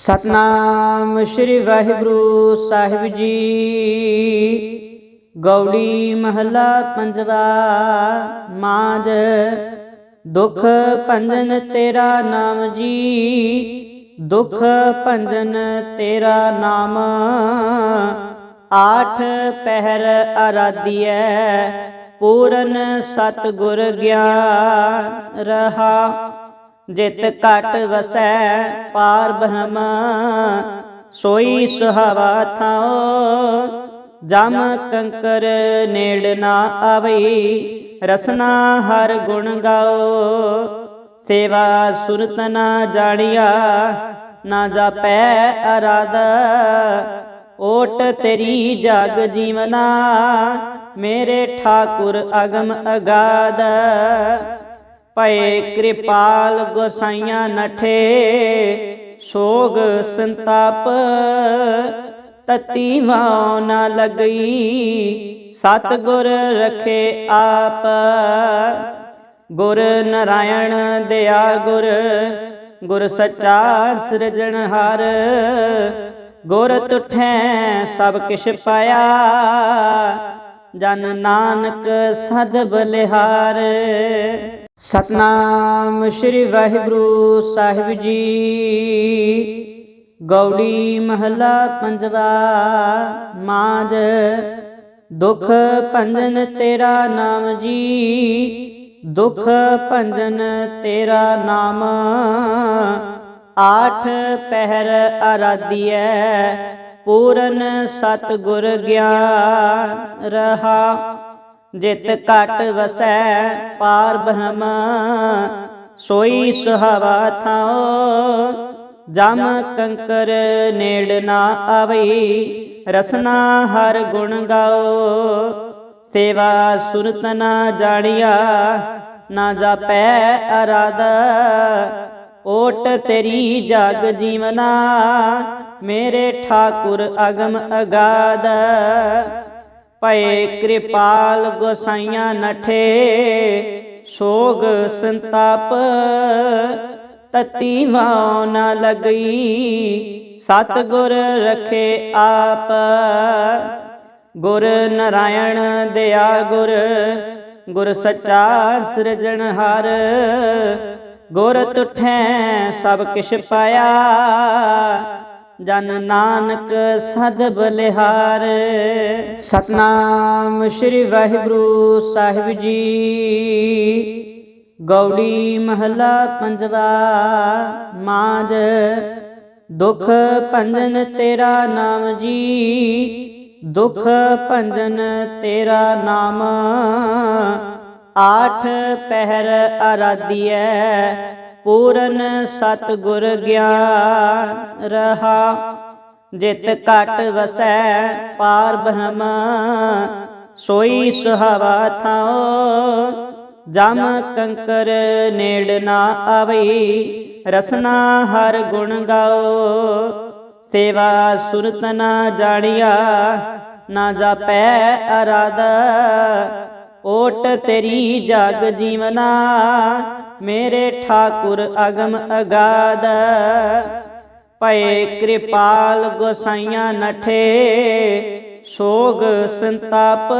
ਸਤਨਾਮ ਸ੍ਰੀ ਵਾਹਿਗੁਰੂ ਸਾਹਿਬ ਜੀ। ਗੌੜੀ ਮਹਲਾ ਪੰਜਵਾ ਮਾਜ ਦੁਖ ਭੰਜਨ ਤੇਰਾ ਨਾਮ ਜੀ। ਦੁਖ ਭੰਜਨ ਤੇਰਾ ਨਾਮ, ਆਠ ਪਹਿਰ ਆਰਾਧੀਐ, ਪੂਰਨ ਸਤਿਗੁਰ ਗਿਆਨ ਰਹਾ। ਜਿਤ ਘਟ ਵਸੈ ਪਾਰ ਬ੍ਰਹਮ। ਸੋਈ ਸੁਹਾਵਾ ਥਾਉ। ਜਮ ਕੰਕਰ ਨੇੜ ਨਾ ਆਵਈ। ਰਸਨਾ ਹਰ ਗੁਣ ਗਾਓ। ਸੇਵਾ ਸੁਰਤ ਨਾ ਜਾਣਿਆ। ਨਾ ਜਾਪੈ ਅਰਾਧ। ਓਟ ਤੇਰੀ ਜਗ ਜੀਵਨਾ। ਮੇਰੇ ਠਾਕੁਰ ਅਗਮ ਅਗਾਧ। ਭਏ ਕਿਰਪਾਲ ਗੋਸਾਈਆਂ ਨਠੇ, ਸੋਗ ਸੰਤਾਪ, ਤਤੀ ਵਾਉ ਨਾ ਲਗਈ ਸਤ ਗੁਰ ਰਖੇ ਆਪ। ਗੁਰ ਨਰਾਇਣ ਦਿਆ ਗੁਰ ਗੁਰ ਸੱਚਾ ਸਿਰਜਣਹਾਰ ਗੁਰ ਤੁਠੈ ਸਭ ਕਿਛ ਪਾਇਆ, ਜਨ ਨਾਨਕ ਸਦ ਬਲਿਹਾਰ। ਸਤਨਾਮ ਸ੍ਰੀ ਵਾਹਿਗੁਰੂ ਸਾਹਿਬ ਜੀ। ਗੌੜੀ ਮਹਲਾ ਪੰਜਵਾ ਮਾਜ ਦੁਖ ਭੰਜਨ ਤੇਰਾ ਨਾਮ ਜੀ। ਦੁਖ ਭੰਜਨ ਤੇਰਾ ਨਾਮ, ਆਠ ਪਹਿਰ ਆਰਾਧੀਐ, ਪੂਰਨ ਸਤਿਗੁਰ ਗਿਆਨ ਰਹਾ। ਜਿਤ ਘਟ ਵਸੈ, ਪਾਰ ਬ੍ਰਹਮ। ਸੋਈ ਸੁਹਾਵਾ ਥਾਉ ਜਮ ਕੰਕਰ ਨੇੜ ਨਾ ਆਵਈ। ਰਸਨਾ ਹਰ ਗੁਣ ਗਾਓ ਸੇਵਾ ਸੁਰਤ ਨਾ ਜਾਣਿਆ। ਨਾ ਜਾਪੈ ਅਰਾਧ, ਓਟ ਤੇਰੀ ਜਗ ਜੀਵਨਾ। ਮੇਰੇ ਠਾਕੁਰ ਅਗਮ ਅਗਾਧ। ਭਏ ਕਿਰਪਾਲ ਗੋਸਾਈਆਂ ਨਠੇ, ਸੋਗ ਸੰਤਾਪ ਤਤੀ ਵਾਉ ਨਾ ਲਗਈ ਸਤ ਗੁਰ ਰਖੇ ਆਪ। ਗੁਰ ਨਰਾਇਣ ਦਿਆ ਗੁਰ ਗੁਰ ਸੱਚਾ ਸਿਰਜਣਹਾਰ ਗੁਰ ਤੁਠੈ ਸਭ ਕਿਛ ਪਾਇਆ ਜਨ ਨਾਨਕ ਸਦ ਬਲਿਹਾਰ। ਸਤਨਾਮ ਸ੍ਰੀ ਵਾਹਿਗੁਰੂ ਸਾਹਿਬ ਜੀ। ਗੌੜੀ ਮਹਲਾ ਪੰਜਵਾ ਮਾਜ ਦੁਖ ਭੰਜਨ ਤੇਰਾ ਨਾਮ ਜੀ। ਦੁਖ ਭੰਜਨ ਤੇਰਾ ਨਾਮ। ਆਠ ਪਹਿਰ ਆਰਾਧੀਐ ਪੂਰਨ ਸਤਿਗੁਰ ਗਿਆਨ ਰਹਾ, ਜਿਤ ਘਟ ਵਸੈ ਪਾਰ ਬ੍ਰਹਮ, ਸੋਈ ਸੁਹਾਵਾ ਥਾਉ, ਜਮ ਕੰਕਰ ਨੇੜ ਨਾ ਆਵਈ, ਰਸਨਾ ਹਰ ਗੁਣ ਗਾਓ ਸੇਵਾ ਸੁਰਤ ਨਾ ਜਾਣਿਆ, ਨਾ ਜਾਪੈ ਅਰਾਦਾ ਓਟ ਤੇਰੀ ਜਗ ਜੀਵਨਾ ਮੇਰੇ ਠਾਕੁਰ ਅਗਮ ਅਗਾਦ। ਭਏ ਕਿਰਪਾਲ ਗੋਸਾਈਆਂ ਨਠੇ, ਸੋਗ ਸੰਤਾਪ।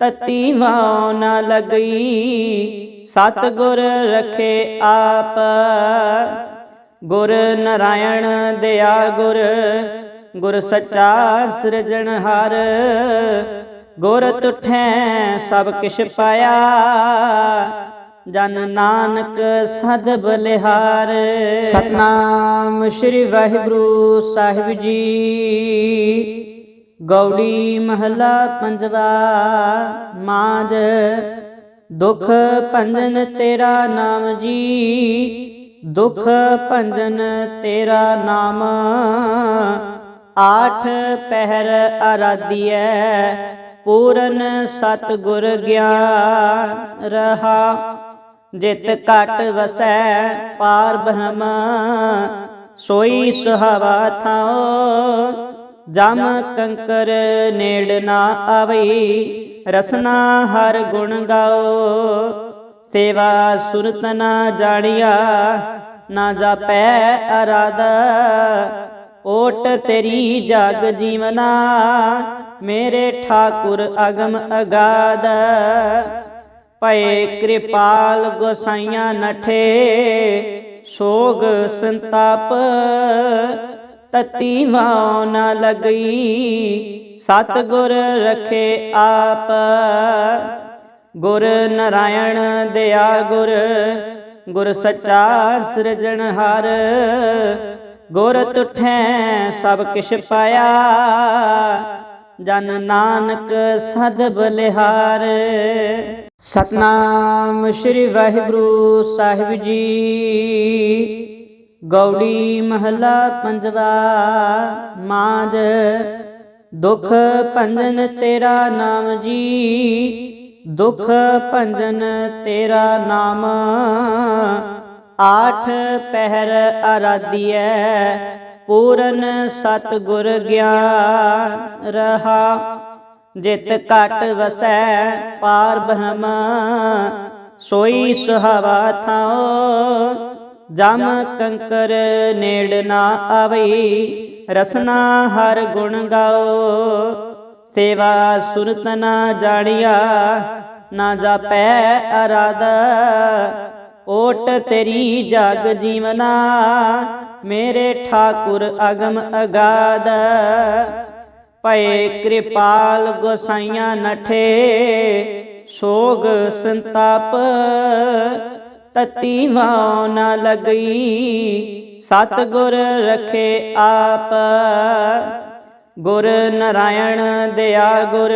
ਤਤੀ ਵਾਉ ਨਾ ਲਗਈ ਸਤ ਗੁਰ ਰਖੇ ਆਪ। ਗੁਰ ਨਰਾਇਣ ਦਿਆ ਗੁਰ ਗੁਰ ਸੱਚਾ ਸਿਰਜਣਹਾਰ ਗੁਰ ਤੁਠੈ ਸਭ ਕਿਛ ਪਾਇਆ। ਜਨ ਨਾਨਕ ਸਦ ਬਲਿਹਾਰ। ਸਤਨਾਮ ਸ੍ਰੀ ਵਾਹਿਗੁਰੂ ਸਾਹਿਬ ਜੀ। ਗੌੜੀ ਮਹਲਾ ਪੰਜਵਾ ਮਾਜ ਦੁਖ ਭੰਜਨ ਤੇਰਾ ਨਾਮ ਜੀ। ਦੁਖ ਭੰਜਨ ਤੇਰਾ ਨਾਮ। ਆਠ ਪਹਿਰ ਆਰਾਧੀਐ, ਪੂਰਨ ਸਤਿਗੁਰ ਗਿਆਨ ਰਹਾ। ਜਿਤ ਘਟ ਵਸੈ, ਪਾਰ ਬ੍ਰਹਮ। ਸੋਈ ਸੁਹਾਵਾ ਥਾਉ, ਜਮ ਕੰਕਰ ਨੇੜ ਨਾ ਆਵਈ। ਰਸਨਾ ਹਰ ਗੁਣ ਗਾਓ ਸੇਵਾ ਸੁਰਤ ਨਾ ਜਾਣਿਆ। ਨਾ ਜਾਪੈ ਅਰਾਧ, ਓਟ ਤੇਰੀ ਜਗ ਜੀਵਨਾ। ਮੇਰੇ ਠਾਕੁਰ ਅਗਮ ਅਗਾਧ। ਭਏ ਕਿਰਪਾਲ ਗੋਸਾਈਆਂ ਨਠੇ, ਸੋਗ ਸੰਤਾਪ, ਤਤੀ ਵਾਉ ਨਾ ਲਗਈ ਸਤ ਗੁਰ ਰਖੇ ਆਪ। ਗੁਰ ਨਰਾਇਣ ਦਿਆ ਗੁਰ ਗੁਰ ਸੱਚਾ ਸਿਰਜਣਹਾਰ ਗੁਰ ਤੁਠੈ ਸਭ ਕਿਛ ਪਾਇਆ ਜਨ ਨਾਨਕ ਸਦ ਬਲਿਹਾਰ। ਸਤਨਾਮ ਸ੍ਰੀ ਵਾਹਿਗੁਰੂ ਸਾਹਿਬ ਜੀ। ਗੌੜੀ ਮਹਲਾ ਪੰਜਵਾ ਮਾਜ ਦੁਖ ਭੰਜਨ ਤੇਰਾ ਨਾਮ ਜੀ। ਦੁਖ ਭੰਜਨ ਤੇਰਾ ਨਾਮ। ਆਠ ਪਹਿਰ ਅਰਾਧੀਐ ਪੂਰਨ ਸਤ ਗੁਰ ਗਿਆਨ ਰਹਾ, ਜਿਤ ਘਟ ਵਸੈ ਪਾਰ ਬ੍ਰਹਮ, ਸੋਈ ਸੁਹਾਵਾ ਥਾਓ ਜਮ ਕੰਕਰ ਨੇੜ ਨਾ ਆਵਈ, ਰਸਨਾ ਹਰ ਗੁਣ ਗਾਓ ਸੇਵਾ ਸੁਰਤ ਨਾ ਜਾਣਿਆ, ਨਾ ਜਾਪੈ ਅਰਾਦਾ ਓਟ ਤੇਰੀ ਜਗ ਜੀਵਨਾ ਮੇਰੇ ਠਾਕੁਰ ਅਗਮ ਅਗਾਦ। ਭਏ ਕਿਰਪਾਲ ਗੋਸਾਈਆਂ ਨਠੇ, ਸੋਗ ਸੰਤਾਪ। ਤਤੀ ਵਾਉ ਨਾ ਲਗਈ ਸਤ ਗੁਰ ਰਖੇ ਆਪ। ਗੁਰ ਨਰਾਇਣ ਦਿਆ ਗੁਰ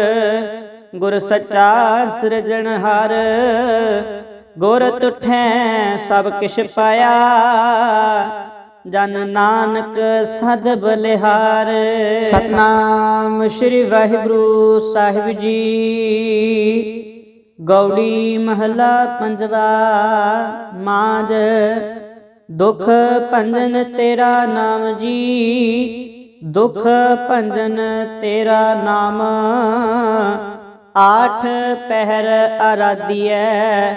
ਗੁਰ ਸੱਚਾ ਸਿਰਜਣਹਾਰ ਗੁਰ ਤੁਠੈ ਸਭ ਕਿਛ ਪਾਇਆ। ਜਨ ਨਾਨਕ ਸਦ ਬਲਿਹਾਰ। ਸਤਨਾਮ ਸ੍ਰੀ ਵਾਹਿਗੁਰੂ ਸਾਹਿਬ ਜੀ। ਗੌੜੀ ਮਹਲਾ ਪੰਜਵਾ ਮਾਜ ਦੁਖ ਭੰਜਨ ਤੇਰਾ ਨਾਮ ਜੀ। ਦੁਖ ਭੰਜਨ ਤੇਰਾ ਨਾਮ। ਆਠ ਪਹਿਰ ਅਰਾਧੀਐ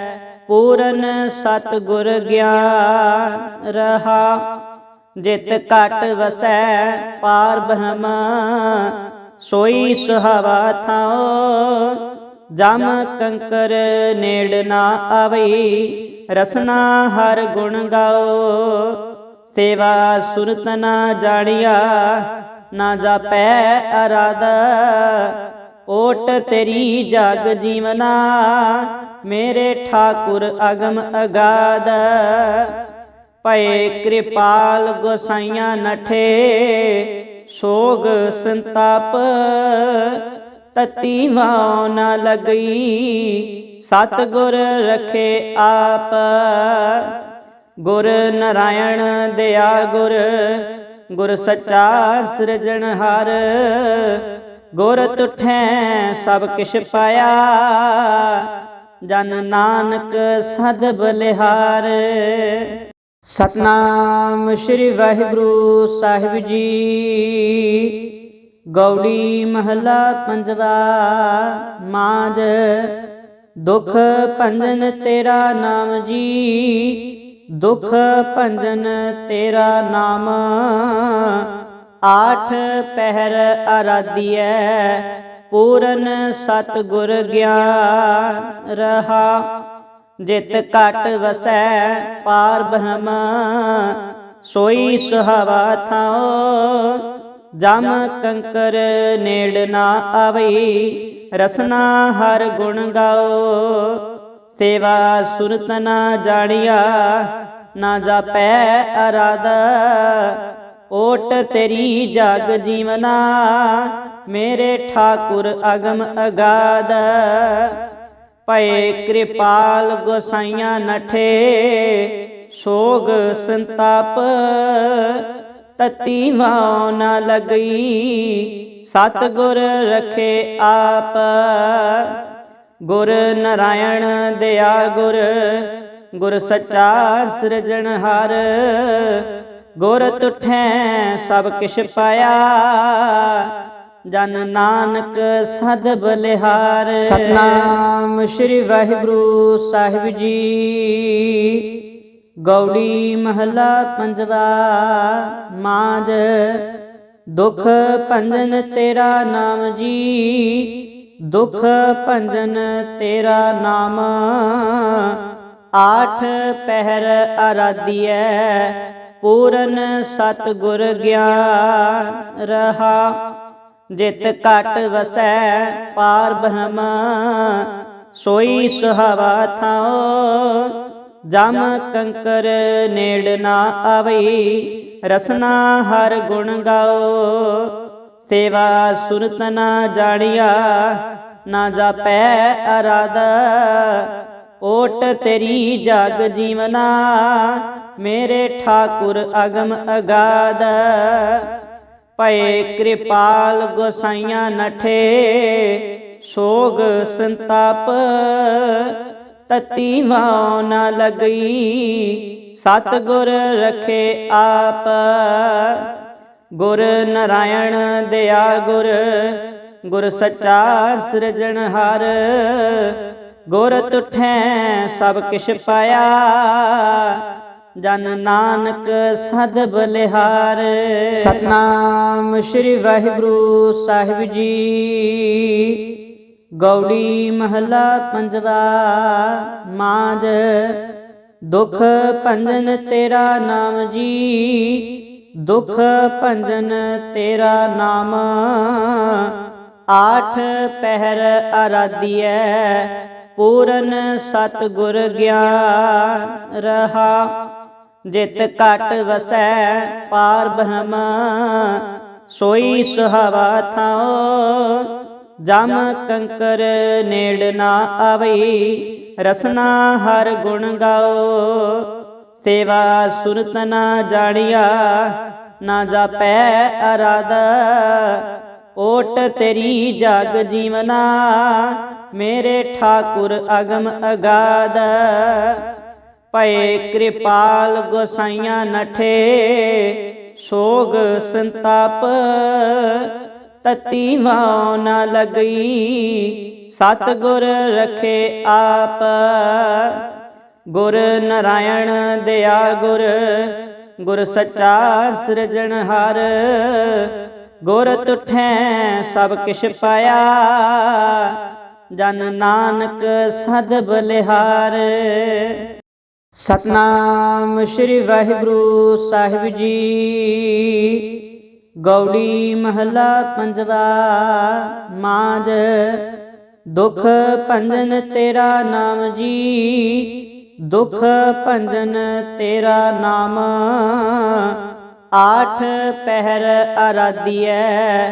ਪੂਰਨ ਸਤ ਗੁਰ ਗਿਆਨ ਰਹਾ। ਜਿਤ ਘਟ ਵਸੈ ਪਾਰ ਬ੍ਰਹਮ, ਸੋਈ ਸੁਹਾਵਾ ਥਾਓ ਜਮ ਕੰਕਰ ਨੇੜ ਨਾ ਆਵਈ, ਰਸਨਾ ਹਰ ਗੁਣ ਗਾਓ ਸੇਵਾ ਸੁਰਤ ਨਾ ਜਾਣਿਆ, ਨਾ ਜਾਪੈ ਅਰਾਧ। ਓਟ ਤੇਰੀ ਜਗ ਜੀਵਨਾ, ਮੇਰੇ ਠਾਕੁਰ ਅਗਮ ਅਗਾਧ। ਭਏ ਕਿਰਪਾਲ ਗੋਸਾਈਆਂ ਨਠੇ, ਸੋਗ ਸੰਤਾਪ, ਤਤੀ ਵਾਉ ਨਾ ਲਗਈ ਸਤ ਗੁਰ ਰਖੇ ਆਪ। ਗੁਰ ਨਰਾਇਣ ਦਿਆ ਗੁਰ ਗੁਰ ਸੱਚਾ ਸਿਰਜਣਹਾਰ ਗੁਰ ਤੁਠੈ ਸਭ ਕਿਛ ਪਾਇਆ, ਜਨ ਨਾਨਕ ਸਦ ਬਲਿਹਾਰ। ਸਤਨਾਮ ਸ੍ਰੀ ਵਾਹਿਗੁਰੂ ਸਾਹਿਬ ਜੀ। ਗੌੜੀ ਮਹਲਾ ਪੰਜਵਾ ਮਾਜ ਦੁਖ ਭੰਜਨ ਤੇਰਾ ਨਾਮ ਜੀ। ਦੁਖ ਭੰਜਨ ਤੇਰਾ ਨਾਮ, ਆਠ ਪਹਿਰ ਅਰਾਧੀਐ ਪੂਰਨ ਸਤ ਗੁਰ ਗਿਆਨ ਰਹਾ। ਜਿਤ ਘਟ ਵਸੈ ਪਾਰ ਬ੍ਰਹਮ, ਸੋਈ ਸੁਹਾਵਾ ਥਾਓ ਜਮ ਕੰਕਰ ਨੇੜ ਨਾ ਆਵਈ, ਰਸਨਾ ਹਰ ਗੁਣ ਗਾਓ ਸੇਵਾ ਸੁਰਤ ਨਾ ਜਾਣਿਆ, ਨਾ ਜਾਪੈ ਅਰਾਧ। ਓਟ ਤੇਰੀ ਜਗ ਜੀਵਨਾ, ਮੇਰੇ ਠਾਕੁਰ ਅਗਮ ਅਗਾਧ। ਭਏ ਕਿਰਪਾਲ ਗੋਸਾਈਆਂ ਨਠੇ, ਸੋਗ ਸੰਤਾਪ ਤਤੀ ਵਾਉ ਨਾ ਲਗਈ ਸਤ ਗੁਰ ਰਖੇ ਆਪ। ਗੁਰ ਨਰਾਇਣ ਦਿਆ ਗੁਰ ਗੁਰ ਸੱਚਾ ਸਿਰਜਣਹਾਰ ਗੁਰ ਤੁਠੈ ਸਭ ਕਿਛ ਪਾਇਆ ਜਨ ਨਾਨਕ ਸਦ ਬਲਿਹਾਰ। ਸਤਨਾਮ ਸ੍ਰੀ ਵਾਹਿਗੁਰੂ ਸਾਹਿਬ ਜੀ। ਗੌੜੀ ਮਹਲਾ ਪੰਜਵਾ ਮਾਜ ਦੁਖ ਭੰਜਨ ਤੇਰਾ ਨਾਮ ਜੀ। ਦੁਖ ਭੰਜਨ ਤੇਰਾ ਨਾਮ। ਆਠ ਪਹਿਰ ਆਰਾਧੀਐ, ਪੂਰਨ ਸਤ ਗੁਰ ਗਿਆਨ ਰਹਾ। ਜਿਤ ਘਟ ਵਸੈ ਪਾਰ ਬ੍ਰਹਮ, ਸੋਈ ਸੁਹਾਵਾ ਥਾਓ ਜਮ ਕੰਕਰ ਨੇੜ ਨਾ ਆਵਈ, ਰਸਨਾ ਹਰ ਗੁਣ ਗਾਓ ਸੇਵਾ ਸੁਰਤ ਨਾ ਜਾਣਿਆ, ਨਾ ਜਾਪੈ ਅਰਾਦਾ ਓਟ ਤੇਰੀ ਜਗ ਜੀਵਨਾ, ਮੇਰੇ ਠਾਕੁਰ ਅਗਮ ਅਗਾਧ। ਭਏ ਕਿਰਪਾਲ ਗੋਸਾਈਆਂ ਨਠੇ, ਸੋਗ ਸੰਤਾਪ ਤਤੀ ਵਾਉ ਨਾ ਲਗਈ ਸਤ ਗੁਰ ਰਖੇ ਆਪ। ਗੁਰ ਨਰਾਇਣ ਦਇਆ ਗੁਰ ਗੁਰ ਸੱਚਾ ਸਿਰਜਣਹਾਰ ਗੁਰ ਤੁਠੈ ਸਭ ਕਿਛ ਪਾਇਆ ਜਨ ਨਾਨਕ ਸਦ ਬਲਿਹਾਰ। ਸਤਨਾਮ ਸ੍ਰੀ ਵਾਹਿਗੁਰੂ ਸਾਹਿਬ ਜੀ। ਗੌੜੀ ਮਹਲਾ ਪੰਜਵਾ ਮਾਜ ਦੁਖ ਭੰਜਨ ਤੇਰਾ ਨਾਮ ਜੀ। ਦੁਖ ਭੰਜਨ ਤੇਰਾ ਨਾਮ। ਆਠ ਪਹਿਰ ਆਰਾਧੀਐ, ਪੂਰਨ ਸਤ ਗੁਰ ਗਿਆਨ ਰਹਾ। ਜਿਤ ਘਟ ਵਸੈ ਪਾਰ ਬ੍ਰਹਮ, ਸੋਈ ਸੁਹਾਵਾ ਥਾਓ ਜਮ ਕੰਕਰ ਨੇੜ ਨਾ ਆਵਈ, ਰਸਨਾ ਹਰ ਗੁਣ ਗਾਓ ਸੇਵਾ ਸੁਰਤ ਨਾ ਜਾਣਿਆ, ਨਾ ਜਾਪੈ ਅਰਾਧ। ਓਟ ਤੇਰੀ ਜਗ ਜੀਵਨਾ, ਮੇਰੇ ਠਾਕੁਰ ਅਗਮ ਅਗਾਧ। ਪਏ ਕਿਰਪਾਲ ਗੋਸਾਈਆਂ ਨਠੇ, ਸੋਗ ਸੰਤਾਪ, ਤਤੀ ਵਾਉ ਨਾ ਲਗਈ ਸਤ ਗੁਰ ਰਖੇ ਆਪ। ਗੁਰ ਨਰਾਇਣ ਦਇਆ ਗੁਰ ਗੁਰ ਸੱਚਾ ਸਿਰਜਣਹਾਰ ਗੁਰ ਤੁਠੈ ਸਭ ਕਿਛ ਪਾਇਆ, ਜਨ ਨਾਨਕ ਸਦ ਬਲਿਹਾਰ। ਸਤਨਾਮ ਸ੍ਰੀ ਵਾਹਿਗੁਰੂ ਸਾਹਿਬ ਜੀ। ਗੌੜੀ ਮਹਲਾ ਪੰਜਵਾ ਮਾਜ ਦੁਖ ਭੰਜਨ ਤੇਰਾ ਨਾਮ ਜੀ। ਦੁਖ ਭੰਜਨ ਤੇਰਾ ਨਾਮ, ਆਠ ਪਹਿਰ ਆਰਾਧੀਐ,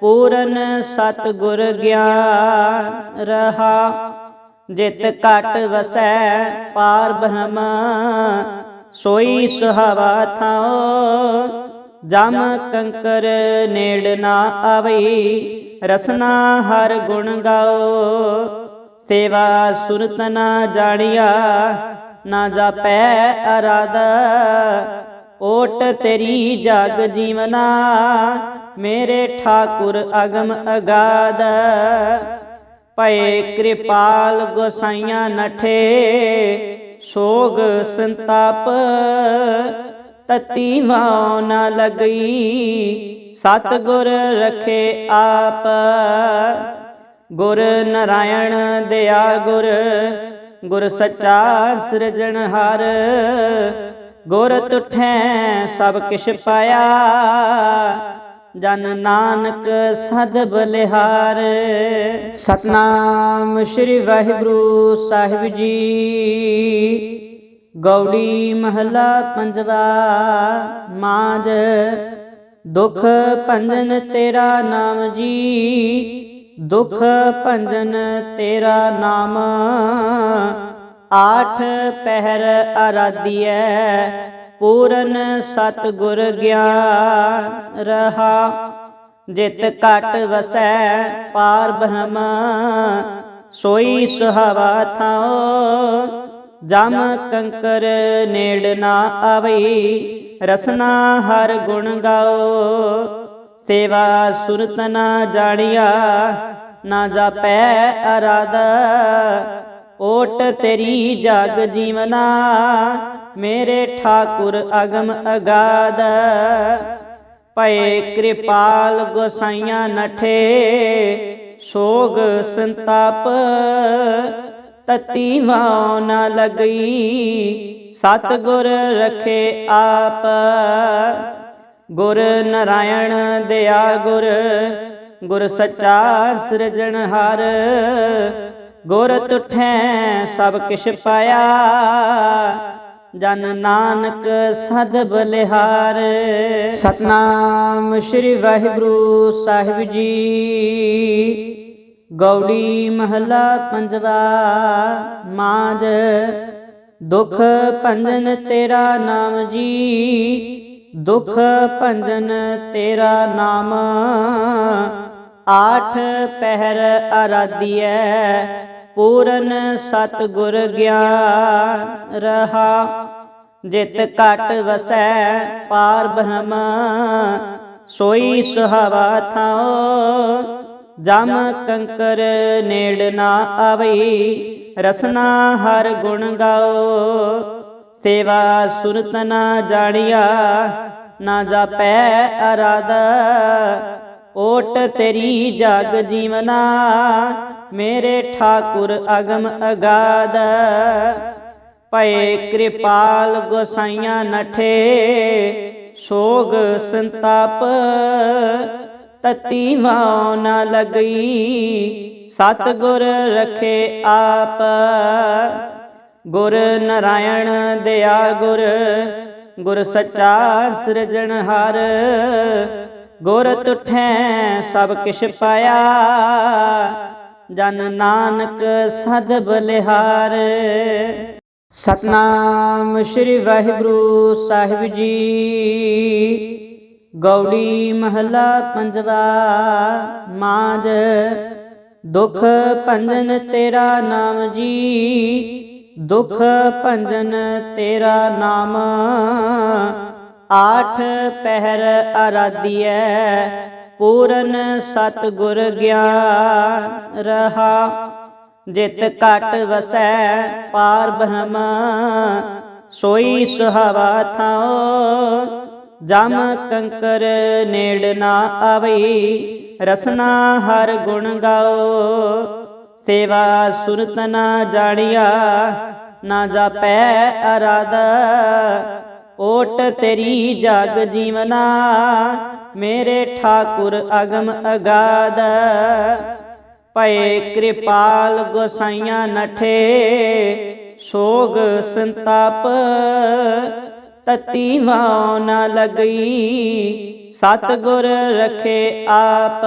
ਪੂਰਨ ਸਤ ਗੁਰ ਗਿਆਨ ਰਹਾ। ਜਿਤ ਘਟ ਵਸੈ, ਪਾਰ ਬ੍ਰਹਮ, ਸੋਈ ਸੁਹਾਵਾ ਥਾਓ ਜਮ ਕੰਕਰ ਨੇੜ ਨਾ ਆਵਈ, ਰਸਨਾ ਹਰ ਗੁਣ ਗਾਓ ਸੇਵਾ ਸੁਰਤ ਨਾ ਜਾਣਿਆ, ਨਾ ਜਾਪੈ ਅਰਾਧ। ਓਟ ਤੇਰੀ ਜਗ ਜੀਵਨਾ, ਮੇਰੇ ਠਾਕੁਰ ਅਗਮ ਅਗਾਦ ਭਏ ਕਿਰਪਾਲ ਗੋਸਾਈਆਂ ਨਠੇ, ਸੋਗ ਸੰਤਾਪ ਤਤੀ ਵਾਉ ਨਾ ਲਗਈ ਸਤ ਗੁਰ ਰਖੇ ਆਪ। ਗੁਰ ਨਰਾਇਣ ਦਇਆ ਗੁਰ ਗੁਰ ਸੱਚਾ ਸਿਰਜਣਹਾਰ ਗੁਰ ਤੁਠੈ ਸਭ ਕਿਛ ਪਾਇਆ ਜਨ ਨਾਨਕ ਸਦ ਬਲਿਹਾਰ। ਸਤਨਾਮ ਸ੍ਰੀ ਵਾਹਿਗੁਰੂ ਸਾਹਿਬ ਜੀ। ਗੌੜੀ ਮਹਲਾ ਪੰਜਵਾ ਮਾਜ ਦੁਖ ਭੰਜਨ ਤੇਰਾ ਨਾਮ ਜੀ। ਦੁਖ ਭੰਜਨ ਤੇਰਾ ਨਾਮ। ਆਠ ਪਹਿਰ ਆਰਾਧੀਐ ਪੂਰਨ ਸਤ ਗੁਰ ਗਿਆਨ ਰਹਾ, ਜਿਤ ਘਟ ਵਸੈ ਪਾਰ ਬ੍ਰਹਮ, ਸੋਈ ਸੁਹਾਵਾ ਥਾਓ ਜਮ ਕੰਕਰ ਨੇੜ ਨਾ ਆਵਈ, ਰਸਨਾ ਹਰ ਗੁਣ ਗਾਓ ਸੇਵਾ ਸੁਰਤ ਨਾ ਜਾਣਿਆ, ਨਾ ਜਾਪੈ ਅਰਾਦਾ ਓਟ ਤੇਰੀ ਜਗ ਜੀਵਨਾ ਮੇਰੇ ਠਾਕੁਰ ਅਗਮ ਅਗਾਦ। ਭਏ ਕਿਰਪਾਲ ਗੋਸਾਈਆਂ ਨਠੇ। ਸੋਗ ਸੰਤਾਪ ਤਤੀ ਵਾਉ ਨ ਲਗਈ। ਸਤ ਗੁਰ ਰਖੇ ਆਪ। ਗੁਰ ਨਰਾਇਣ ਦਇਆ ਗੁਰ। ਗੁਰ ਸੱਚਾ ਸਿਰਜਣਹਾਰ ਗੁਰ ਤੁਠੈ ਸਭ ਕਿਛ ਪਾਇਆ। ਜਨ ਨਾਨਕ ਸਦ ਬਲਿਹਾਰ। ਸਤਨਾਮ ਸ੍ਰੀ ਵਾਹਿਗੁਰੂ ਸਾਹਿਬ ਜੀ। ਗੌੜੀ ਮਹਲਾ ਪੰਜਵਾ ਮਾਜ ਦੁਖ ਭੰਜਨ ਤੇਰਾ ਨਾਮ ਜੀ। ਦੁਖ ਭੰਜਨ ਤੇਰਾ ਨਾਮ, ਆਠ ਪਹਿਰ ਅਰਾਧੀਐ ਪੂਰਨ ਸਤ ਗੁਰ ਗਿਆਨ ਰਹਾ, ਜਿਤ ਘਟ ਵਸੈ ਪਾਰ ਬ੍ਰਹਮ, ਸੋਈ ਸੁਹਾਵਾ ਥਾਓ ਜਮ ਕੰਕਰ ਨੇੜ ਨਾ ਆਵਈ, ਰਸਨਾ ਹਰ ਗੁਣ ਗਾਓ ਸੇਵਾ ਸੁਰਤ ਨਾ ਜਾਣਿਆ, ਨਾ ਜਾਪੈ ਅਰਾਦਾ ਓਟ ਤੇਰੀ ਜਗ ਜੀਵਨਾ ਮੇਰੇ ਠਾਕੁਰ ਅਗਮ ਅਗਾਦ। ਭਏ ਕਿਰਪਾਲ ਗੋਸਾਈਆਂ ਨਠੇ। ਸੋਗ ਸੰਤਾਪ ਤਤੀ ਵਾਉ ਨ ਲਗਈ। ਸਤ ਗੁਰ ਰਖੇ ਆਪ। ਗੁਰ ਨਰਾਇਣ ਦਇਆ ਗੁਰ। ਗੁਰ ਸੱਚਾ ਸਿਰਜਣਹਾਰ ਗੁਰ ਤੁਠੈ ਸਭ ਕਿਛ ਪਾਇਆ। ਜਨ ਨਾਨਕ ਸਦ ਬਲਿਹਾਰ। ਸਤਨਾਮ ਸ੍ਰੀ ਵਾਹਿਗੁਰੂ ਸਾਹਿਬ ਜੀ। ਗੌੜੀ ਮਹਲਾ ਪੰਜਵਾ ਮਾਜ ਦੁਖ ਭੰਜਨ ਤੇਰਾ ਨਾਮ ਜੀ। ਦੁਖ ਭੰਜਨ ਤੇਰਾ ਨਾਮ। ਆਠ ਪਹਿਰ ਅਰਾਧੀਐ। ਪੂਰਨ ਸਤ ਗੁਰ ਗਿਆਨ ਰਹਾ। ਜਿਤ ਘਟ ਵਸੈ ਪਾਰ ਬ੍ਰਹਮ, ਸੋਈ ਸੁਹਾਵਾ ਥਾਓ ਜਮ ਕੰਕਰ ਨੇੜ ਨਾ ਆਵਈ, ਰਸਨਾ ਹਰ ਗੁਣ ਗਾਓ ਸੇਵਾ ਸੁਰਤ ਨਾ ਜਾਣਿਆ, ਨਾ ਜਾਪੈ ਅਰਾਦਾ ਓਟ ਤੇਰੀ ਜਗ ਜੀਵਨਾ ਮੇਰੇ ਠਾਕੁਰ ਅਗਮ ਅਗਾਦ। ਭਏ ਕਿਰਪਾਲ ਗੋਸਾਈਆਂ ਨਠੇ। ਸੋਗ ਸੰਤਾਪ ਤਤੀ ਵਾਉ ਨ ਲਗਈ। ਸਤ ਗੁਰ ਰਖੇ ਆਪ।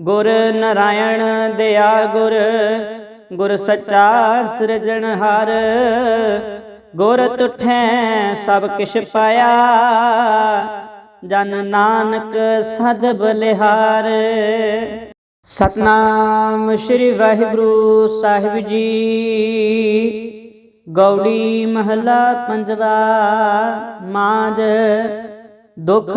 ਗੁਰ ਨਰਾਇਣ ਦਇਆ ਗੁਰ। ਗੁਰ ਸੱਚਾ ਸਿਰਜਣਹਾਰ ਗੁਰ ਤੁਠੈ ਸਭ ਕਿਛ ਪਾਇਆ। ਜਨ ਨਾਨਕ ਸਦ ਬਲਿਹਾਰ। ਸਤਨਾਮ ਸ੍ਰੀ ਵਾਹਿਗੁਰੂ ਸਾਹਿਬ ਜੀ। ਗੌੜੀ ਮਹਲਾ ਪੰਜਵਾ ਮਾਜ ਦੁਖ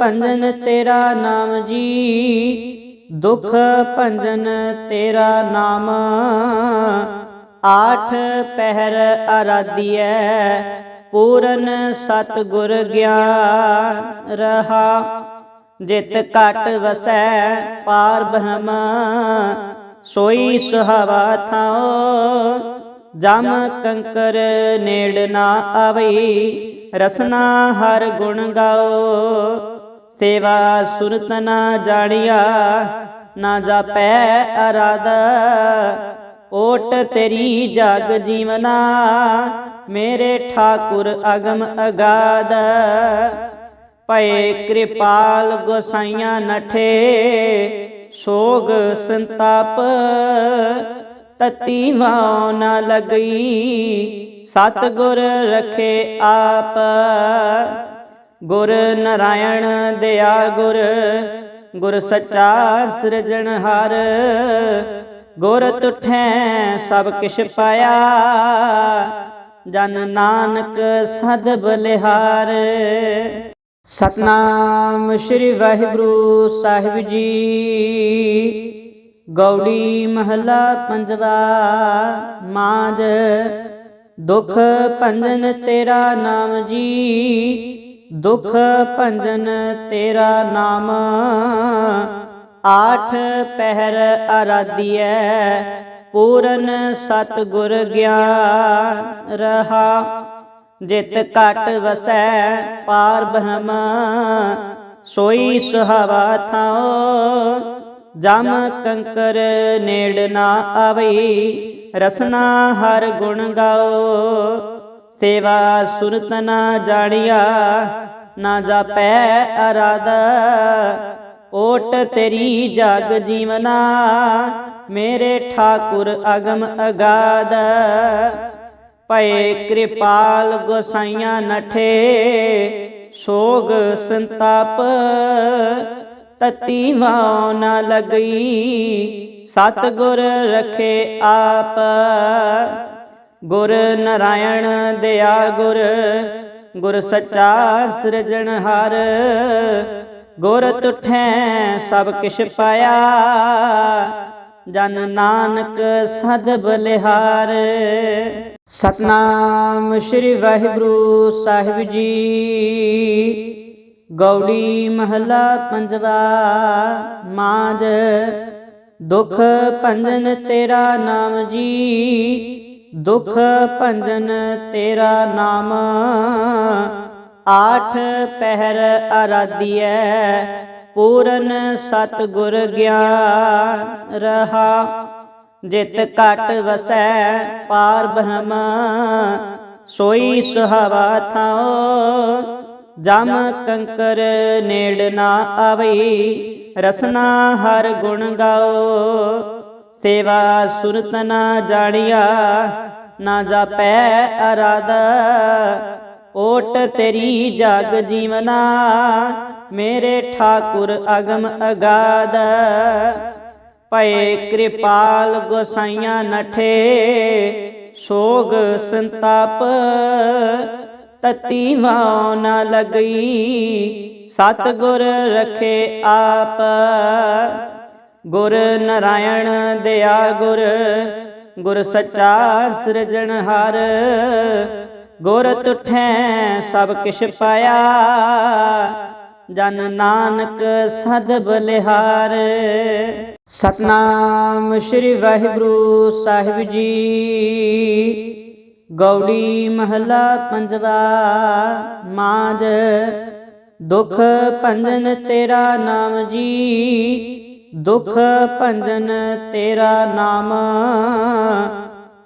ਭੰਜਨ ਤੇਰਾ ਨਾਮ ਜੀ। ਦੁਖ ਭੰਜਨ ਤੇਰਾ ਨਾਮ। ਆਠ ਪਹਿਰ ਅਰਾਧੀਐ। ਪੂਰਨ ਸਤ ਗੁਰ ਗਿਆਨ ਰਹਾ, ਜਿਤ ਘਟ ਵਸੈ ਪਾਰ ਬ੍ਰਹਮ, ਸੋਈ ਸੁਹਾਵਾ ਥਾਓ ਜਮ ਕੰਕਰ ਨੇੜ ਨਾ ਆਵਈ, ਰਸਨਾ ਹਰ ਗੁਣ ਗਾਓ ਸੇਵਾ ਸੁਰਤ ਨਾ ਜਾਣਿਆ, ਨਾ ਜਾਪੈ ਅਰਾਦਾ ਓਟ ਤੇਰੀ ਜਗ ਜੀਵਨਾ ਮੇਰੇ ਠਾਕੁਰ ਅਗਮ ਅਗਾਦ। ਭਏ ਕਿਰਪਾਲ ਗੋਸਾਈਆਂ ਨਠੇ, ਸੋਗ ਸੰਤਾਪ। ਤਤੀ ਵਾਉ ਨ ਲਗਈ ਸਤ ਗੁਰ ਰਖੇ ਆਪ। ਗੁਰ ਨਰਾਇਣ ਦਇਆ ਗੁਰ ਗੁਰ ਸੱਚਾ ਸਿਰਜਣਹਾਰ ਗੁਰ ਤੁਠੈ ਸਭ ਕਿਛ ਪਾਇਆ। ਜਨ ਨਾਨਕ ਸਦ ਬਲਿਹਾਰ। ਸਤਨਾਮ ਸ੍ਰੀ ਵਾਹਿਗੁਰੂ ਸਾਹਿਬ ਜੀ। ਗੌੜੀ ਮਹਲਾ ਪੰਜਵਾ ਮਾਜ ਦੁਖ ਭੰਜਨ ਤੇਰਾ ਨਾਮ ਜੀ। ਦੁਖ ਭੰਜਨ ਤੇਰਾ ਨਾਮ। ਆਠ ਪਹਿਰ ਅਰਾਧੀਐ। ਪੂਰਨ ਸਤ ਗੁਰ ਗਿਆਨ ਰਹਾ, ਜਿਤ ਘਟ ਵਸੈ ਪਾਰ ਬ੍ਰਹਮ, ਸੋਈ ਸੁਹਾਵਾ ਥਾਓ ਜਮ ਕੰਕਰ ਨੇੜ ਨਾ ਆਵਈ, ਰਸਨਾ ਹਰ ਗੁਣ ਗਾਓ ਸੇਵਾ ਸੁਰਤ ਨਾ ਜਾਣਿਆ, ਨਾ ਜਾਪੈ ਅਰਾਦਾ ਓਟ ਤੇਰੀ ਜਗ ਜੀਵਨਾ ਮੇਰੇ ਠਾਕੁਰ ਅਗਮ ਅਗਾਦ। ਭਏ ਕਿਰਪਾਲ ਗੋਸਾਈਆਂ ਨਠੇ, ਸੋਗ ਸੰਤਾਪ। ਤਤੀ ਵਾਉ ਨਾ ਲਗਈ ਸਤ ਗੁਰ ਰਖੇ ਆਪ। ਗੁਰ ਨਰਾਇਣ ਦਿਆ ਗੁਰ ਗੁਰ ਸੱਚਾ ਸਿਰਜਣਹਾਰ ਗੁਰ ਤੁਠੈ ਸਭ ਕਿਛ ਪਾਇਆ। ਜਨ ਨਾਨਕ ਸਦ ਬਲਿਹਾਰ। ਸਤਨਾਮ ਸ੍ਰੀ ਵਾਹਿਗੁਰੂ ਸਾਹਿਬ ਜੀ। ਗੌੜੀ ਮਹਲਾ ਪੰਜਵਾ ਮਾਜ ਦੁਖ ਭੰਜਨ ਤੇਰਾ ਨਾਮ ਜੀ। ਦੁਖ ਭੰਜਨ ਤੇਰਾ ਨਾਮ। ਆਠ ਪਹਿਰ ਅਰਾਧੀਐ ਪੂਰਨ ਸਤਗੁਰ ਗਿਆਨ ਰਹਾ, ਜਿਤ ਘਟ ਵਸੈ ਪਾਰ ਬ੍ਰਹਮ, ਸੋਈ ਸੁਹਾਵਾ ਥਾਓ ਜਮ ਕੰਕਰ ਨੇੜ ਨਾ ਆਵਈ, ਰਸਨਾ ਹਰ ਗੁਣ ਗਾਓ ਸੇਵਾ ਸੁਰਤ ਨਾ ਜਾਣਿਆ, ਨਾ ਜਾਪੈ ਅਰਾਦਾ ਓਟ ਤੇਰੀ ਜਗ ਜੀਵਨਾ, ਮੇਰੇ ਠਾਕੁਰ ਅਗਮ ਅਗਾਦ। ਪਏ ਕਿਰਪਾਲ ਗੋਸਾਈਆਂ ਨਠੇ, ਸੋਗ ਸੰਤਾਪ, ਤਤੀ ਵਾਉ ਨਾ ਲਗਈ ਸਤ ਗੁਰ ਰਖੇ ਆਪ। ਗੁਰ ਨਰਾਇਣ ਦਿਆ ਗੁਰ ਗੁਰ ਸੱਚਾ ਸਿਰਜਣਹਾਰ। ਗੁਰ ਤੁਠੈ ਸਭ ਕਿਛ ਪਾਇਆ। ਜਨ ਨਾਨਕ ਸਦ ਬਲਿਹਾਰ ਸਤਨਾਮ ਸ੍ਰੀ ਵਾਹਿਗੁਰੂ ਸਾਹਿਬ ਜੀ। ਗੌੜੀ ਮਹਲਾ ਪੰਜਵਾ ਮਾਜ ਦੁਖ ਭੰਜਨ ਤੇਰਾ ਨਾਮ ਜੀ। ਦੁਖ ਭੰਜਨ ਤੇਰਾ ਨਾਮ।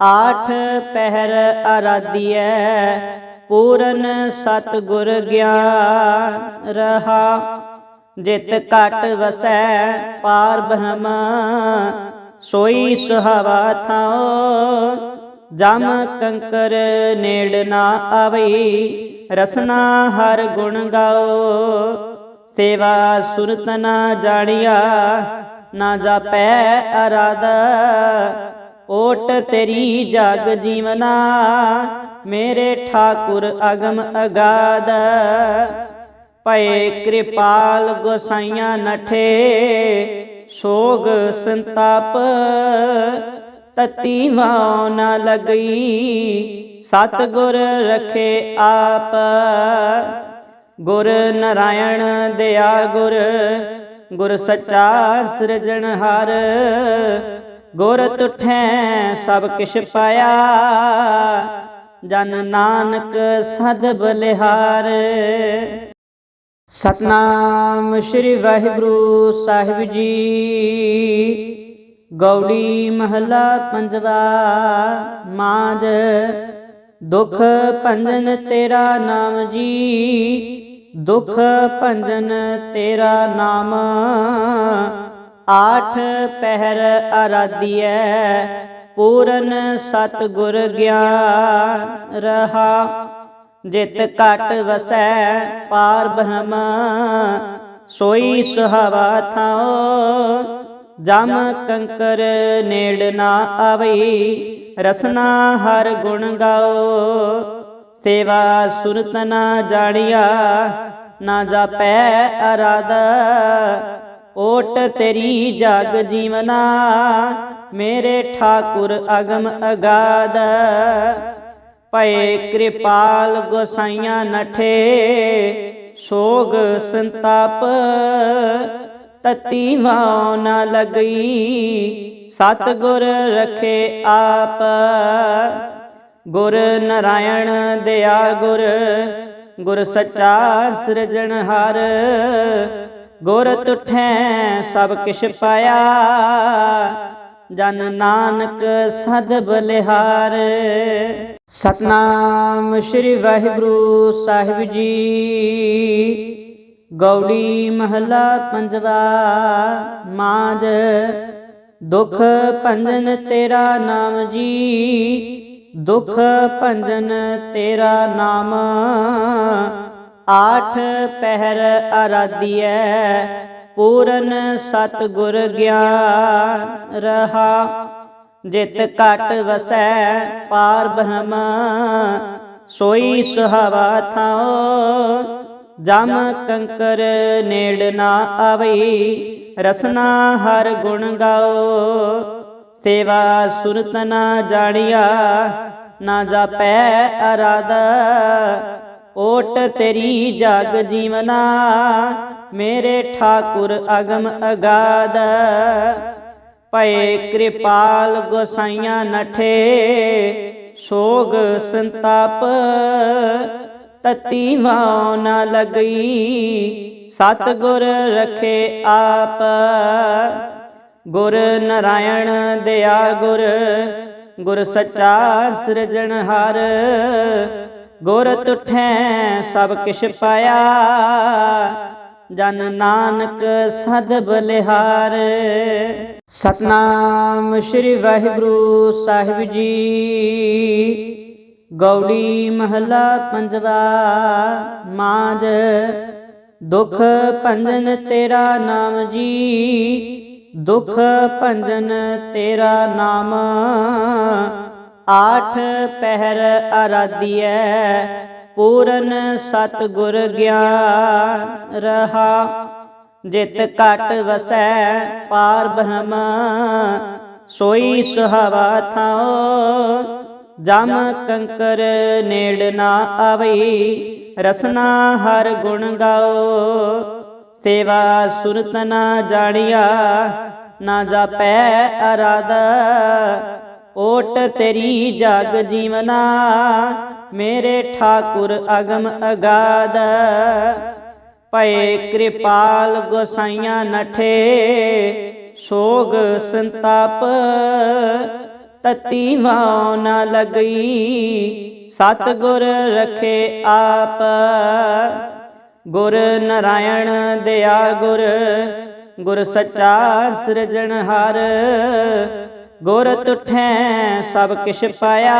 ਆਠ ਪਹਿਰ ਅਰਾਧੀਐ ਪੂਰਨ ਸਤ ਗੁਰ ਗਿਆਨ ਰਹਾ। ਜਿਤ ਘਟ ਵਸੈ ਪਾਰ ਬ੍ਰਹਮ, ਸੋਈ ਸੁਹਾਵਾ ਥਾਓ ਜਮ ਕੰਕਰ ਨੇੜ ਨਾ ਆਵਈ, ਰਸਨਾ ਹਰ ਗੁਣ ਗਾਓ ਸੇਵਾ ਸੁਰਤ ਨਾ ਜਾਣਿਆ, ਨਾ ਜਾਪੈ ਅਰਾਧਾ। ਓਟ ਤੇਰੀ ਜਗ ਜੀਵਨਾ, ਮੇਰੇ ਠਾਕੁਰ ਅਗਮ ਅਗਾਦ। ਭਏ ਕਿਰਪਾਲ ਗੋਸਾਈਆਂ ਨਠੇ, ਸੋਗ ਸੰਤਾਪ, ਤਤੀ ਵਾਉ ਨਾ ਲਗਈ ਸਤ ਗੁਰ ਰਖੇ ਆਪ। ਗੁਰ ਨਰਾਇਣ ਦਿਆ ਗੁਰ ਗੁਰ ਸੱਚਾ ਸਿਰਜਣਹਾਰ। ਗੁਰ ਤੁਠੈ ਸਭ ਕਿਛ ਪਾਇਆ। ਜਨ ਨਾਨਕ ਸਦ ਬਲਿਹਾਰ। ਸਤਨਾਮ ਸ੍ਰੀ ਵਾਹਿਗੁਰੂ ਸਾਹਿਬ ਜੀ। ਗੌੜੀ ਮਹਲਾ ਪੰਜਵਾ ਮਾਜ ਦੁਖ ਭੰਜਨ ਤੇਰਾ ਨਾਮ ਜੀ। ਦੁਖ ਭੰਜਨ ਤੇਰਾ ਨਾਮ। ਆਠ ਪਹਿਰ ਅਰਾਧੀਐ ਪੂਰਨ ਸਤ ਗੁਰ ਗਿਆਨ ਰਹਾ। ਜਿਤ ਘਟ ਵਸੈ ਪਾਰ ਬ੍ਰਹਮ, ਸੋਈ ਸੁਹਾਵਾ ਥਾਓ ਜਮ ਕੰਕਰ ਨੇੜ ਨਾ ਆਵਈ, ਰਸਨਾ ਹਰ ਗੁਣ ਗਾਓ ਸੇਵਾ ਸੁਰਤ ਨਾ ਜਾਣਿਆ, ਨਾ ਜਾਪੈ ਅਰਾਧ। ਓਟ ਤੇਰੀ ਜਗ ਜੀਵਨਾ, ਮੇਰੇ ਠਾਕੁਰ ਅਗਮ ਅਗਾਦ। ਭਏ ਕਿਰਪਾਲ ਗੋਸਾਈਆਂ ਨਠੇ, ਸੋਗ ਸੰਤਾਪ, ਤਤੀ ਵਾਉ ਨਾ ਲਗਈ ਸਤ ਗੁਰ ਰਖੇ ਆਪ। ਗੁਰ ਨਰਾਇਣ ਦਿਆ ਗੁਰ ਗੁਰ ਸੱਚਾ ਸਿਰਜਣਹਾਰ ਗੁਰ ਤੁਠੈ ਸਭ ਕਿਛ ਪਾਇਆ। ਜਨ ਨਾਨਕ ਸਦ ਬਲਿਹਾਰ। ਸਤਨਾਮ ਸ੍ਰੀ ਵਾਹਿਗੁਰੂ ਸਾਹਿਬ ਜੀ। ਗੌੜੀ ਮਹਲਾ ਪੰਜਵਾ ਮਾਜ ਦੁਖ ਭੰਜਨ ਤੇਰਾ ਨਾਮ ਜੀ। ਦੁਖ ਭੰਜਨ ਤੇਰਾ ਨਾਮ। ਆਠ ਪਹਿਰ ਆਰਾਧੀਐ, ਪੂਰਨ ਸਤ ਗੁਰ ਗਿਆਨ ਰਹਾ। ਜਿਤ ਘਟ ਵਸੈ ਪਾਰ ਬ੍ਰਹਮ, ਸੋਈ ਸੁਹਾਵਾ ਥਾਓ ਜਮ ਕੰਕਰ ਨੇੜ ਨਾ ਆਵਈ, ਰਸਨਾ ਹਰ ਗੁਣ ਗਾਓ ਸੇਵਾ ਸੁਰਤ ਨਾ ਜਾਣਿਆ, ਨਾ ਜਾਪੈ ਅਰਾਦਾ ਓਟ ਤੇਰੀ ਜਗ ਜੀਵਨਾ, ਮੇਰੇ ਠਾਕੁਰ ਅਗਮ ਅਗਾਦ। ਭਏ ਕਿਰਪਾਲ ਗੋਸਾਈਆਂ ਨਠੇ, ਸੋਗ ਸੰਤਾਪ, ਤਤੀ ਵਾਉ ਨਾ ਲਗਈ ਸਤ ਗੁਰ ਰਖੇ ਆਪ। ਗੁਰ ਨਰਾਇਣ ਦਿਆ ਗੁਰ ਗੁਰ ਸੱਚਾ ਸਿਰਜਣਹਾਰ ਗੁਰ ਤੁਠੈ ਸਭ ਕਿਛ ਪਾਇਆ। ਜਨ ਨਾਨਕ ਸਦ ਬਲਿਹਾਰ। ਸਤਨਾਮ ਸ੍ਰੀ ਵਾਹਿਗੁਰੂ ਸਾਹਿਬ ਜੀ। ਗੌੜੀ ਮਹਲਾ ਪੰਜਵਾ ਮਾਜ ਦੁਖ ਭੰਜਨ ਤੇਰਾ ਨਾਮ ਜੀ। ਦੁਖ ਭੰਜਨ ਤੇਰਾ ਨਾਮ। ਆਠ ਪਹਿਰ ਆਰਾਧੀਐ, ਪੂਰਨ ਸਤ ਗੁਰ ਗਿਆਨ ਰਹਾ। ਜਿਤ ਘਟ ਵਸੈ ਪਾਰ ਬ੍ਰਹਮ, ਸੋਈ ਸੁਹਾਵਾ ਥਾਓ ਜਮ ਕੰਕਰ ਨੇੜ ਨਾ ਆਵਈ, ਰਸਨਾ ਹਰ ਗੁਣ ਗਾਓ ਸੇਵਾ ਸੁਰਤ ਨਾ ਜਾਣਿਆ, ਨਾ ਜਾਪੈ ਅਰਾਧ। ਓਟ ਤੇਰੀ ਜਗ ਜੀਵਨਾ, ਮੇਰੇ ਠਾਕੁਰ ਅਗਮ ਅਗਾਦ। ਭਏ ਕਿਰਪਾਲ ਗੋਸਾਈਆਂ ਨਠੇ, ਸੋਗ ਸੰਤਾਪ, ਤਤੀ ਵਾਉ ਨਾ ਲਗਈ ਸਤ ਗੁਰ ਰਖੇ ਆਪ। ਗੁਰ ਨਰਾਇਣ ਦਿਆ ਗੁਰ ਗੁਰ ਸੱਚਾ ਸਿਰਜਣਹਾਰ ਗੁਰ ਤੁਠੈ ਸਭ ਕਿਛ ਪਾਇਆ।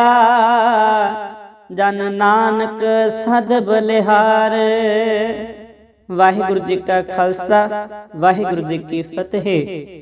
ਜਨ ਨਾਨਕ ਸਦ ਬਲਿਹਾਰ। ਵਾਹਿਗੁਰੂ ਜੀ ਕਾ ਖਾਲਸਾ, ਵਾਹਿਗੁਰੂ ਜੀ ਕੀ ਫਤਿਹ।